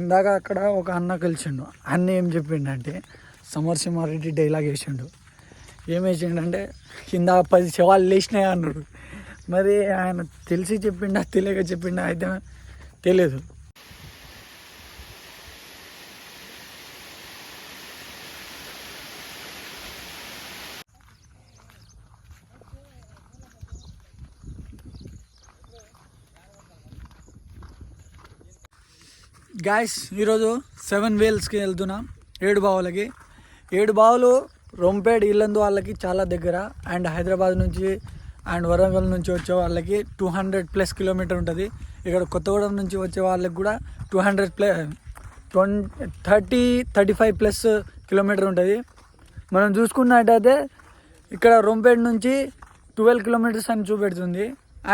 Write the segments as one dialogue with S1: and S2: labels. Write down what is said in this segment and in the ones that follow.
S1: ఇందాక అక్కడ ఒక అన్న కలిసిండు. అన్న ఏం చెప్పిండంటే సమర్సింహారెడ్డి డైలాగ్ వేసిండు ఏం వేసిండంటే కింద పది శవాలు లేచినాయి అన్నాడు. మరి ఆయన తెలిసి చెప్పిండా తెలియక చెప్పిండా అయితే తెలియదు. గాయస్ ఈరోజు సెవెన్ వేల్స్కి వెళ్తున్నాం. ఏడు బావులకి. ఏడు బావులు రొంపేడ్ ఇల్లందు వాళ్ళకి చాలా దగ్గర. అండ్ హైదరాబాద్ నుంచి అండ్ వరంగల్ నుంచి వచ్చే వాళ్ళకి టూ హండ్రెడ్ ప్లస్ కిలోమీటర్ ఉంటుంది. ఇక్కడ కొత్తగూడెం నుంచి వచ్చే వాళ్ళకి కూడా two hundred plus twenty thirty thirty five plus kilometer ఉంటుంది. మనం చూసుకున్నట్టయితే ఇక్కడ రొంపేడ్ నుంచి ట్వెల్వ్ కిలోమీటర్స్ అని చూపెడుతుంది.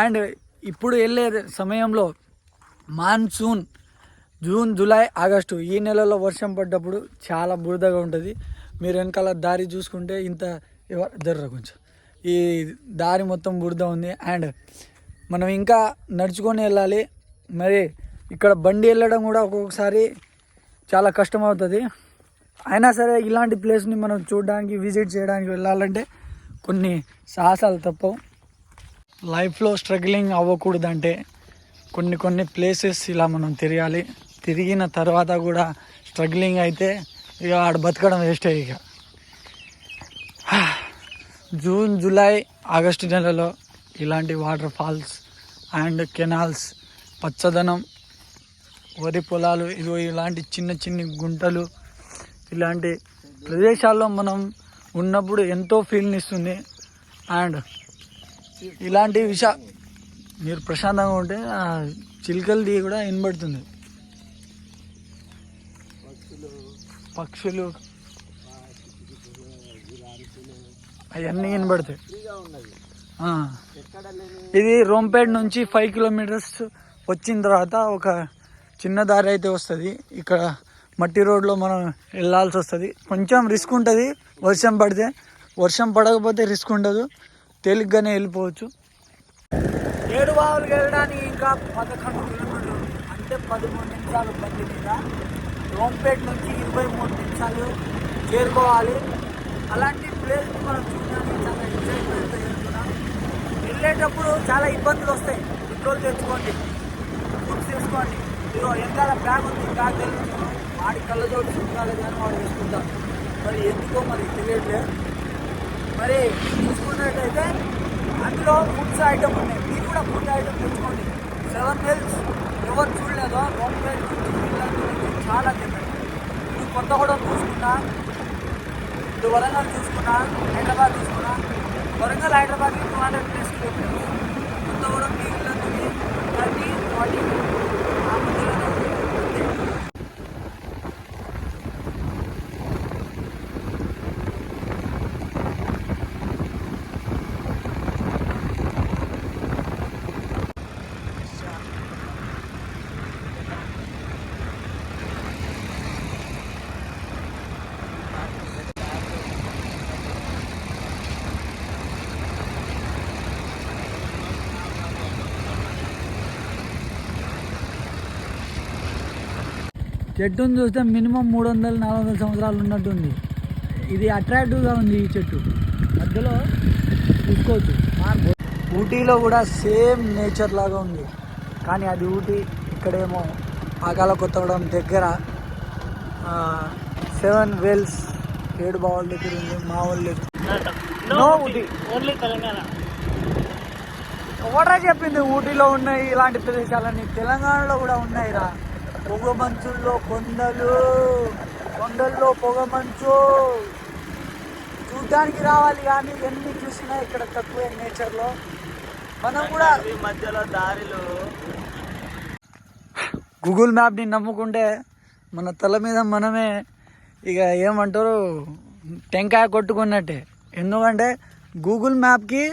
S1: అండ్ ఇప్పుడు వెళ్ళే సమయంలో మాన్సూన్ జూన్ జూలై ఆగస్టు ఈ నెలలో వర్షం పడ్డప్పుడు చాలా బురదగా ఉంటుంది. మీరు వెనకాల దారి చూసుకుంటే ఇంత జర్ర కొంచెం. ఈ దారి మొత్తం బురద ఉంది. అండ్ మనం ఇంకా నడుచుకొని వెళ్ళాలి. మరి ఇక్కడ బండి వెళ్ళడం కూడా ఒక్కొక్కసారి చాలా కష్టం అవుతుంది అయినా సరే ఇలాంటి ప్లేస్ని మనం చూడడానికి విజిట్ చేయడానికి వెళ్ళాలంటే కొన్ని సాహసాలు తప్పవు. లైఫ్లో స్ట్రగ్లింగ్ అవ్వకూడదంటే కొన్ని కొన్ని ప్లేసెస్ ఇలా మనం తిరగాలి. తిరిగిన తర్వాత కూడా స్ట్రగ్లింగ్ అయితే ఇక ఆడ బతకడం వేస్ట్ ఇక. జూన్ జూలై ఆగస్టు నెలలో ఇలాంటి వాటర్ ఫాల్స్ అండ్ కెనాల్స్ పచ్చదనం వరి పొలాలు ఇదిగో ఇలాంటి చిన్న చిన్న గుంటలు ఇలాంటి ప్రదేశాల్లో మనం ఉన్నప్పుడు ఎంతో ఫీల్ని ఇస్తుంది. అండ్ ఇలాంటి విష మీరు ప్రశాంతంగా ఉంటే ఆ చిలుకలది కూడా వినబడుతుంది. పక్షులు అవన్నీ వినబడతాయి. ఇది రోంపేడ్ నుంచి ఫైవ్ కిలోమీటర్స్ వచ్చిన తర్వాత ఒక చిన్న దారి అయితే వస్తుంది. ఇక్కడ మట్టి రోడ్లో మనం వెళ్ళాల్సి వస్తుంది. కొంచెం రిస్క్ ఉంటుంది వర్షం పడితే. వర్షం పడకపోతే రిస్క్ ఉండదు. తేలిగ్గానే వెళ్ళిపోవచ్చు. ఏడు బావులకు వెళ్ళడానికి ఇంకా పదకొండు కిలోమీటర్లు అంటే పదమూడు నిమిషాలు బండి మీద. రోంపేట్ నుంచి ఇరవై మూడు నిమిషాలు చేరుకోవాలి. అలాంటి ప్లేస్ మనం చూడడానికి చాలా ఎక్సైట్మెంట్తో వెళ్తున్నాం. వెళ్ళేటప్పుడు చాలా ఇబ్బందులు వస్తాయి. పెట్రోల్ తెచ్చుకోండి ఫుడ్ తీసుకోండి. ఇదిగో వెనకాల బ్యాగ్ ఉంది. బ్యాగ్ తెలుసు వాడి కళ్ళజోడు చూడాలి కానీ వాడు వేసుకుంటాం మరి ఎందుకో మరి తెలియట్లేదు మరి చూసుకున్నట్టయితే అందులో ఫుడ్స్ ఐటమ్ ఉన్నాయి. మీరు కూడా ఫుడ్ ఐటమ్ తెచ్చుకోండి. సెవెన్ మిల్స్ ఎవరు చూడలేదో రోడ్ సైడ్ నుంచి నుంచి చాలా దగ్గర ఇప్పుడు కొత్తగూడెం చూసుకున్నా నువ్వు వరంగల్ చూసుకున్నా హైదరాబాద్ చూసుకున్నా వరంగల్ హైదరాబాద్కి two hundred plus kilometers Kothagudem మీ ఇల్లందుకి థర్టీ ఫార్టీ ఆ మధ్యలోనే ఉంది. అంతే. చెట్టును చూస్తే మినిమం మూడు వందలు నాలుగు వందల సంవత్సరాలు ఉన్నట్టుంది ఇది అట్రాక్టివ్గా ఉంది ఈ చెట్టు. మధ్యలో చూసుకోవచ్చు ఊటీలో కూడా సేమ్ నేచర్ లాగా ఉంది. కానీ అది ఊటీ ఇక్కడేమో పాకాల కొత్తగూడెం దగ్గర సెవెన్ వెల్స్ ఏడు బావుల దగ్గర ఉంది మా వాళ్ళు నో ఊటీ.
S2: ఓన్లీ తెలంగాణ.
S1: ఎవరా చెప్పింది ఊటీలో ఉన్నాయి ఇలాంటి ప్రదేశాలని తెలంగాణలో కూడా ఉన్నాయిరా. పొగ మంచుల్లో కొండలు కొండల్లో పొగ మంచు చూడ్డానికి రావాలి కానీ ఎన్ని చూసినా ఇక్కడ తక్కువే నేచర్లో. మనం కూడా
S2: ఈ మధ్యలో దారిలో
S1: గూగుల్ మ్యాప్ని నమ్ముకుంటే మన తల మీద మనమే ఇక ఏమంటారు టెంకాయ కొట్టుకున్నట్టే. ఎందుకంటే గూగుల్ మ్యాప్కి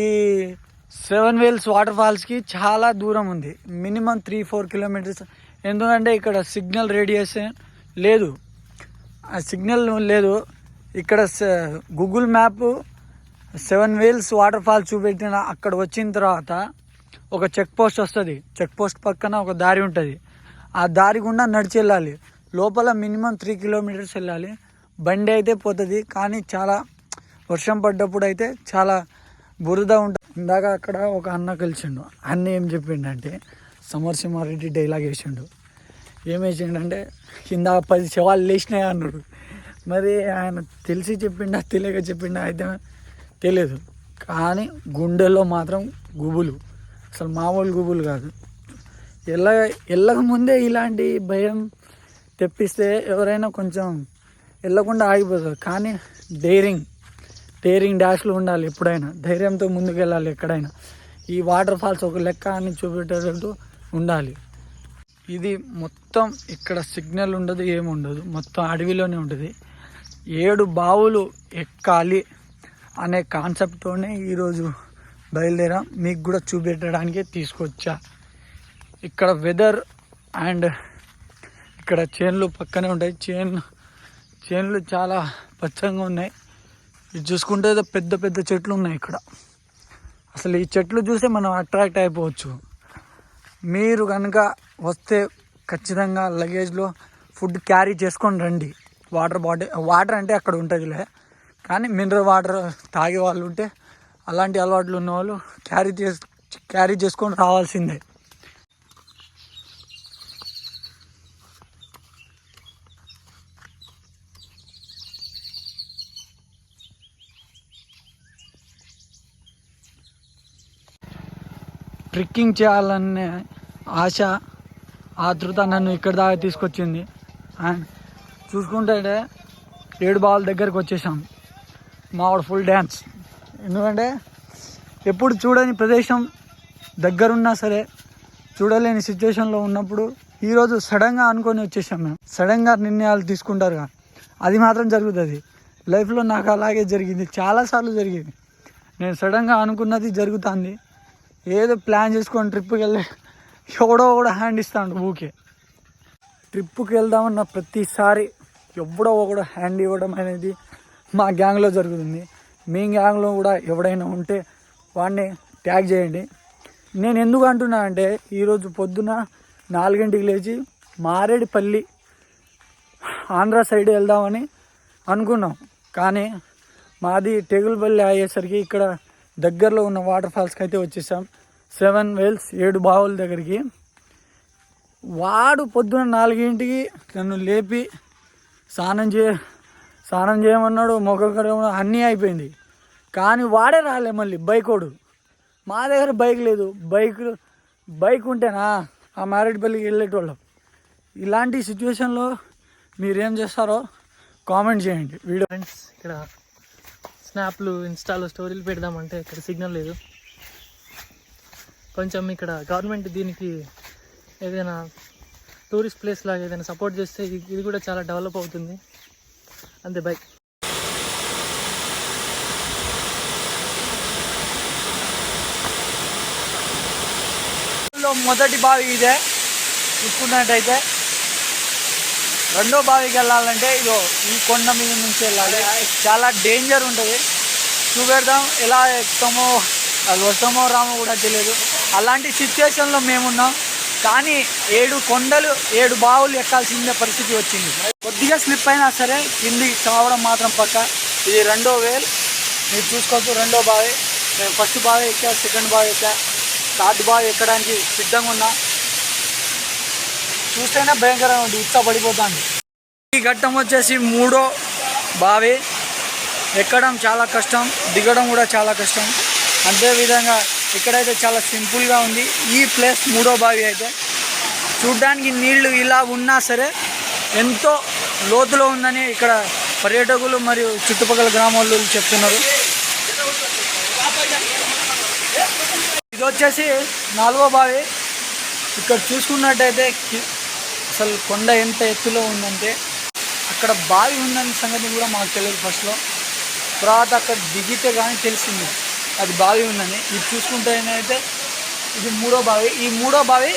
S1: ఈ సెవెన్ వేల్స్ వాటర్ ఫాల్స్కి చాలా దూరం ఉంది. మినిమం త్రీ ఫోర్ కిలోమీటర్స్ ఎందుకంటే ఇక్కడ సిగ్నల్ రేడియేషన్ లేదు. ఆ సిగ్నల్ లేదు. ఇక్కడ Google map seven wells waterfalls చూపెట్టిన అక్కడ వచ్చిన తర్వాత ఒక చెక్ పోస్ట్ వస్తుంది. చెక్ పోస్ట్ పక్కన ఒక దారి ఉంటుంది. ఆ దారి గుండా నడిచి వెళ్ళాలి. లోపల మినిమం త్రీ కిలోమీటర్స్ వెళ్ళాలి. బండి అయితే పోతుంది. కానీ చాలా వర్షం పడ్డప్పుడు అయితే చాలా బురద ఉంటుంది ఇందాక అక్కడ ఒక అన్న కలిసిండు. అన్న ఏం చెప్పిండంటే సమర్సింహారెడ్డి డైలాగ్ వేసిండు. ఏం వేసిండంటే కింద పది శవాలు లేచినాయి అన్నాడు. మరి ఆయన తెలిసి చెప్పిండా తెలియక చెప్పిండా అయితే తెలియదు. కానీ గుండెల్లో మాత్రం గుబులు. అసలు మామూలు గుబులు కాదు. ఎల్ల వెళ్ళక ముందే ఇలాంటి భయం తెప్పిస్తే ఎవరైనా కొంచెం వెళ్ళకుండా ఆగిపోతారు. కానీ డైరింగ్ డైరింగ్ డాష్లు ఉండాలి ఎప్పుడైనా. ధైర్యంతో ముందుకు వెళ్ళాలి ఎక్కడైనా. ఈ వాటర్ ఫాల్స్ ఒక లెక్క అని చూపెట్టేటట్టు ఉండాలి. ఇది మొత్తం ఇక్కడ సిగ్నల్ ఉండదు ఏముండదు మొత్తం అడవిలోనే ఉంటుంది. ఏడు బావులు ఎక్కాలి అనే కాన్సెప్ట్తోనే ఈరోజు బయలుదేరా. మీకు కూడా చూపెట్టడానికి తీసుకొచ్చా. ఇక్కడ వెదర్ అండ్ ఇక్కడ చేన్లు పక్కనే ఉంటాయి. చేన్ చేన్లు చాలా పచ్చంగా ఉన్నాయి. ఇది చూసుకుంటే పెద్ద పెద్ద చెట్లు ఉన్నాయి ఇక్కడ. అసలు ఈ చెట్లు చూస్తే మనం అట్రాక్ట్ అయిపోవచ్చు. మీరు కనుక వస్తే ఖచ్చితంగా లగేజ్లో ఫుడ్ క్యారీ చేసుకొని రండి. వాటర్ బాటిల్ వాటర్ అంటే అక్కడ ఉంటుందిలే. కానీ మినరల్ వాటర్ తాగే వాళ్ళు ఉంటే అలాంటి అలవాట్లు ఉన్న వాళ్ళు క్యారీ చేసి క్యారీ చేసుకొని రావాల్సిందే. ట్రెక్కింగ్ చేయాలనే ఆశ ఆతృత నన్ను ఇక్కడ దాకా తీసుకొచ్చింది. అండ్ చూసుకుంటే ఏడు బాల్ దగ్గరకు వచ్చేసాం. మావాడు ఫుల్ డ్యాన్స్ ఎందుకంటే ఎప్పుడు చూడని ప్రదేశం దగ్గరున్నా సరే చూడలేని సిచ్యువేషన్లో ఉన్నప్పుడు ఈరోజు సడన్గా అనుకొని వచ్చేసాం మేము. సడన్గా నిర్ణయాలు తీసుకుంటారుగా. అది మాత్రం జరుగుతుంది. లైఫ్లో నాకు అలాగే జరిగింది. చాలాసార్లు జరిగింది. నేను సడన్గా అనుకున్నది జరుగుతుంది. ఏదో ప్లాన్ చేసుకొని ట్రిప్కి వెళ్ళి ఎవడో కూడా హ్యాండ్ ఇస్తాడు ఊకే. ట్రిప్కి వెళ్దామన్న ప్రతిసారి ఎవడో ఒకడు హ్యాండ్ ఇవ్వడం అనేది మా గ్యాంగ్లో జరుగుతుంది. మీ గ్యాంగ్లో కూడా ఎవడైనా ఉంటే వాడిని ట్యాగ్ చేయండి. నేను ఎందుకు అంటున్నా అంటే ఈరోజు పొద్దున నాలుగింటికి లేచి మారేడుపల్లి ఆంధ్ర సైడ్ వెళ్దామని అనుకున్నాం. కానీ మాది టెగులపల్లి అయ్యేసరికి ఇక్కడ దగ్గరలో ఉన్న వాటర్ ఫాల్స్కి అయితే వచ్చేసాం. సెవెన్ వెల్స్ ఏడు బావుల దగ్గరికి. వాడు పొద్దున నాలుగింటికి నన్ను లేపి స్నానం చే స్నానం చేయమన్నాడు మొగ కడగమన్నాడు అన్నీ అయిపోయింది. కానీ వాడే రాలే మళ్ళీ బైకోడు మా దగ్గర బైక్ లేదు. బైక్ బైక్ ఉంటేనా? ఆ మారేడుపల్లికి వెళ్ళేటోళ్ళం. ఇలాంటి సిచ్యువేషన్లో మీరేం చేస్తారో కామెంట్ చేయండి. వీడియో
S3: ఫ్రెండ్స్ ఇక్కడ స్నాప్లు ఇన్స్టాలో స్టోరీలు పెడదామంటే ఇక్కడ సిగ్నల్ లేదు. కొంచెం ఇక్కడ గవర్నమెంట్ దీనికి ఏదైనా టూరిస్ట్ ప్లేస్ లాగా ఏదైనా సపోర్ట్ చేస్తే ఇది కూడా చాలా డెవలప్ అవుతుంది. అంతే బై.
S1: మొదటి బావి ఇదే. చూసుకున్నట్టయితే రెండో బావికి వెళ్ళాలంటే ఇదో ఈ కొండ మీద నుంచి వెళ్ళాలి. చాలా డేంజర్ ఉంటుంది. చూపెడదాం ఎలా ఎక్కుతామో అది వస్తామో రామో కూడా తెలియదు. అలాంటి సిచ్యువేషన్లో మేమున్నాం. కానీ ఏడు కొండలు ఏడు బావులు ఎక్కాల్సిందే పరిస్థితి వచ్చింది. కొద్దిగా స్లిప్ అయినా సరే కింది చావడం మాత్రం పక్క. ఇది రెండో వేల్. మీరు చూసుకోవచ్చు రెండో బావి. నేను ఫస్ట్ బావి ఎక్కా సెకండ్ బావి ఎక్కా. థర్డ్ బావి ఎక్కడానికి సిద్ధంగా ఉన్నా. చూస్తేనే భయంకరంగా ఉంది. ఉత్సా ఈ ఘట్టం వచ్చేసి మూడో బావి. ఎక్కడం చాలా కష్టం దిగడం కూడా చాలా కష్టం. అంతేవిధంగా ఇక్కడైతే చాలా సింపుల్గా ఉంది. ఈ ప్లేస్ మూడో బావి అయితే. చూడ్డానికి నీళ్ళు ఇలా ఉన్నా సరే ఎంతో లోతులో ఉందని ఇక్కడ పర్యాటకులు మరియు చుట్టుపక్కల గ్రామాల్లో చెప్తున్నారు. ఇది వచ్చేసి నాలుగో బావి. ఇక్కడ చూసుకున్నట్టయితే అసలు కొండ ఎంత ఎత్తులో ఉందంటే అక్కడ బావి ఉందనే సంగతి కూడా మాకు తెలియదు ఫస్ట్లో తర్వాత అక్కడ దిగితే కానీ తెలిసింది. అది బావి ఉందని. ఇది చూసుకుంటేనైతే ఇది మూడో బావి. ఈ మూడో బావి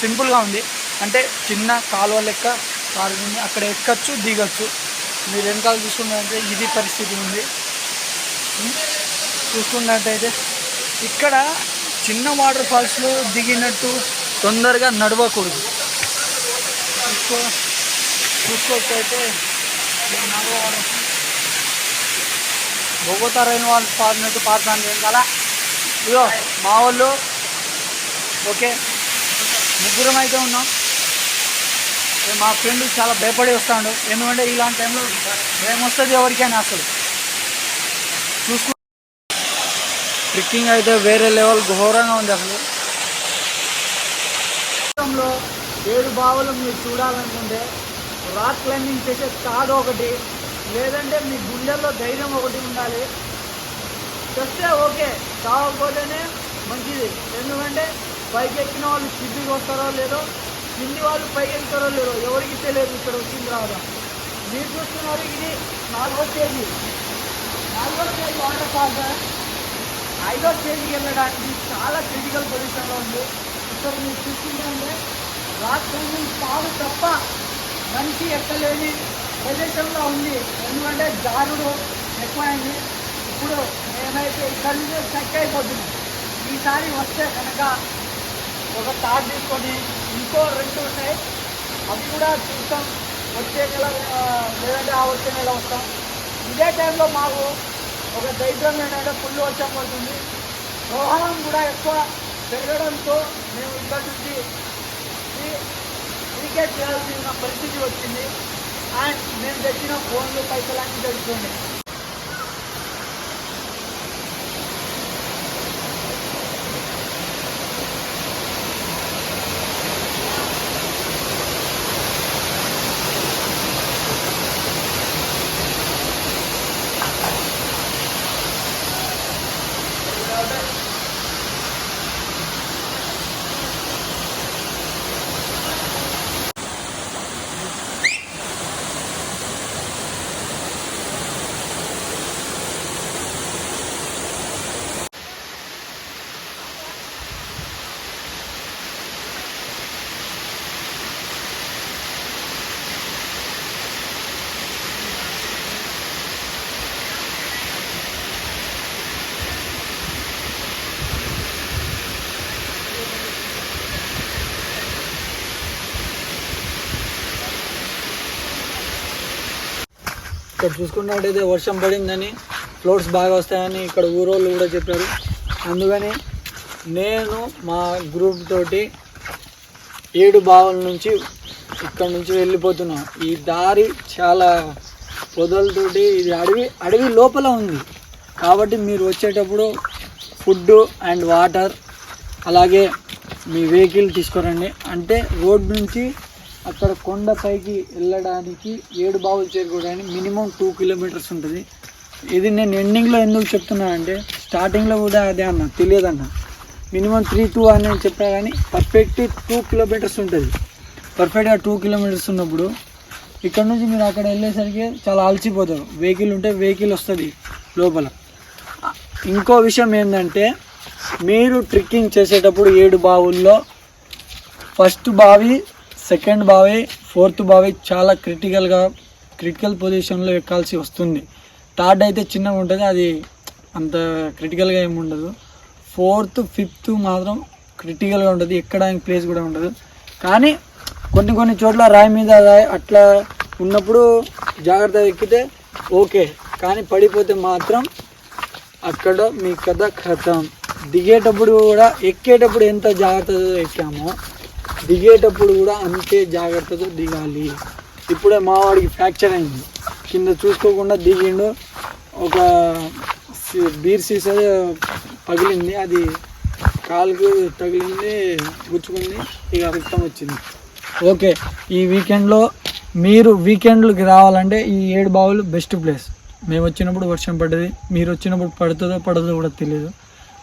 S1: సింపుల్గా ఉంది. అంటే చిన్న కాలువ లెక్క కారుతుంది. అక్కడ ఎక్కచ్చు దిగచ్చు. మీరు వెనకాల చూసుకున్నట్టయితే ఇది పరిస్థితి ఉంది. చూసుకున్నట్టయితే ఇక్కడ చిన్న వాటర్ ఫాల్స్లో దిగినట్టు తొందరగా నడవకూడదు. చూసుకో చూసుకోకపోతే బొగోతా రైన్ వాళ్ళు పాడినట్టు పాడుతాను నేను. కదా ఇదో మా వాళ్ళు. ఓకే. ముగ్గురం అయితే ఉన్నాం. మా ఫ్రెండ్ చాలా భయపడి వస్తాడు. ఎందుకంటే ఇలాంటి టైంలో భయం వస్తుంది ఎవరికైనా అసలు. చూసుకు. ట్రిక్కింగ్ అయితే వేరే లెవెల్ ఘోరంగా ఉంది అసలు. ఏడు బావులు మీరు చూడాలనుకుంటే రాక్ క్లైంబింగ్ చేసే తాడు ఒకటి. లేదంటే మీ గుండెల్లో ధైర్యం ఒకటి ఉండాలి. చేస్తే ఓకే. కాకపోతేనే మంచిది. ఎందుకంటే పైకి ఎక్కిన వాళ్ళు కిందికి వస్తారో లేదో కింది వాళ్ళు పైకి ఎక్కుతారో లేదో ఎవరికి తెలియదు ఇక్కడ వచ్చిన తర్వాత. మీరు చూస్తున్నారు ఇది నాలుగో స్టేజీ నాలుగో స్టేజ్ వాటర్ ఫాల్స్ ఐదో స్టేజ్కి వెళ్ళడానికి చాలా క్రిటికల్ పొజిషన్లో ఉంది. ఇక్కడ మీరు చూస్తుంటే రాక్ క్లైంబింగ్ కాదు తప్ప మనిషి ఎక్కలేని ప్రదేశంలో ఉంది. ఎందుకంటే జారుడు ఎక్కువైంది. ఇప్పుడు నేనైతే ఇక్కడి నుంచి చెక్ అయిపోతున్నాం. ఈసారి వస్తే కనుక ఒక తాడు తీసుకొని ఇంకో రెండు ఉంటాయి అవి కూడా చూస్తాం. వచ్చే నెల లేదంటే ఆ వచ్చే నెల వస్తాం. ఇదే టైంలో మాకు ఒక దైద్యం ఏంటంటే ఫుల్ వర్షం పడుతుంది. ప్రవాహం కూడా ఎక్కువ పెరగడంతో మేము ఇక్కడి నుంచి టికెట్ చేయాల్సిన పరిస్థితి వచ్చింది. అండ్ మేము తెచ్చిన ఫోన్లు పైసలు అన్నీ తెచ్చుకోండి ఇక్కడ చూసుకున్నట్టయితే వర్షం పడిందని ఫ్లోట్స్ బాగా వస్తాయని ఇక్కడ ఊరోళ్ళు కూడా చెప్పారు. అందుకని నేను మా గ్రూప్ తోటి ఏడు బావుల నుంచి ఇక్కడ నుంచి వెళ్ళిపోతున్నాం. ఈ దారి చాలా పొదలతోటి ఇది అడవి అడవి లోపల ఉంది. కాబట్టి మీరు వచ్చేటప్పుడు ఫుడ్ అండ్ వాటర్ అలాగే మీ వెహికల్ తీసుకురండి. అంటే రోడ్ నుంచి అక్కడ కొండపైకి వెళ్ళడానికి ఏడు బావులు చేరుకోవడానికి మినిమం టూ కిలోమీటర్స్ ఉంటుంది. ఇది నేను ఎండింగ్లో ఎందుకు చెప్తున్నా అంటే స్టార్టింగ్లో కూడా అదే అన్న తెలియదన్న. మినిమం త్రీ టూ అని నేను చెప్పా కానీ పర్ఫెక్ట్ టూ కిలోమీటర్స్ ఉంటుంది. పర్ఫెక్ట్గా టూ కిలోమీటర్స్ ఉన్నప్పుడు ఇక్కడ నుంచి మీరు అక్కడ వెళ్ళేసరికి చాలా అలసిపోతారు. వెహికల్ ఉంటే వెహికల్ వస్తుంది లోపల. ఇంకో విషయం ఏంటంటే మీరు ట్రెక్కింగ్ చేసేటప్పుడు ఏడు బావుల్లో ఫస్ట్ బావి సెకండ్ బావే ఫోర్త్ బావే చాలా క్రిటికల్గా క్రిటికల్ పొజిషన్లో ఎక్కాల్సి వస్తుంది. థర్డ్ అయితే చిన్నగా ఉంటుంది అది అంత క్రిటికల్గా ఏమి ఉండదు ఫోర్త్ ఫిఫ్త్ మాత్రం క్రిటికల్గా ఉంటుంది ఎక్కడానికి ప్లేస్ కూడా ఉండదు. కానీ కొన్ని కొన్ని చోట్ల రాయి మీద రాయి అట్లా ఉన్నప్పుడు జాగ్రత్తగా ఎక్కితే ఓకే కానీ పడిపోతే మాత్రం అక్కడ మీ కథ కథం. దిగేటప్పుడు కూడా ఎక్కేటప్పుడు ఎంత జాగ్రత్తగా ఎక్కామో దిగేటప్పుడు కూడా అంతే జాగ్రత్తతో దిగాలి. ఇప్పుడే మావాడికి ఫ్రాక్చర్ అయింది. కింద చూసుకోకుండా దిగిండు. ఒక బీర్ సీసా పగిలింది. అది కాలుకు తగిలింది గుచ్చుకుంది. ఇక రక్తం వచ్చింది. ఓకే ఈ వీకెండ్లో మీరు వీకెండ్లకి రావాలంటే ఈ ఏడు బావులు బెస్ట్ ప్లేస్. మేము వచ్చినప్పుడు వర్షం పడ్డది. మీరు వచ్చినప్పుడు పడుతుందో పడదో కూడా తెలియదు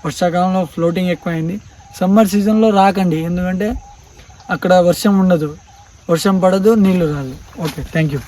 S1: వర్షాకాలంలో ఫ్లోటింగ్ ఎక్కువైంది. సమ్మర్ సీజన్లో రాకండి. ఎందుకంటే అక్కడ వర్షం ఉండదు. వర్షం పడదు నీళ్ళు రాదు. Okay thank you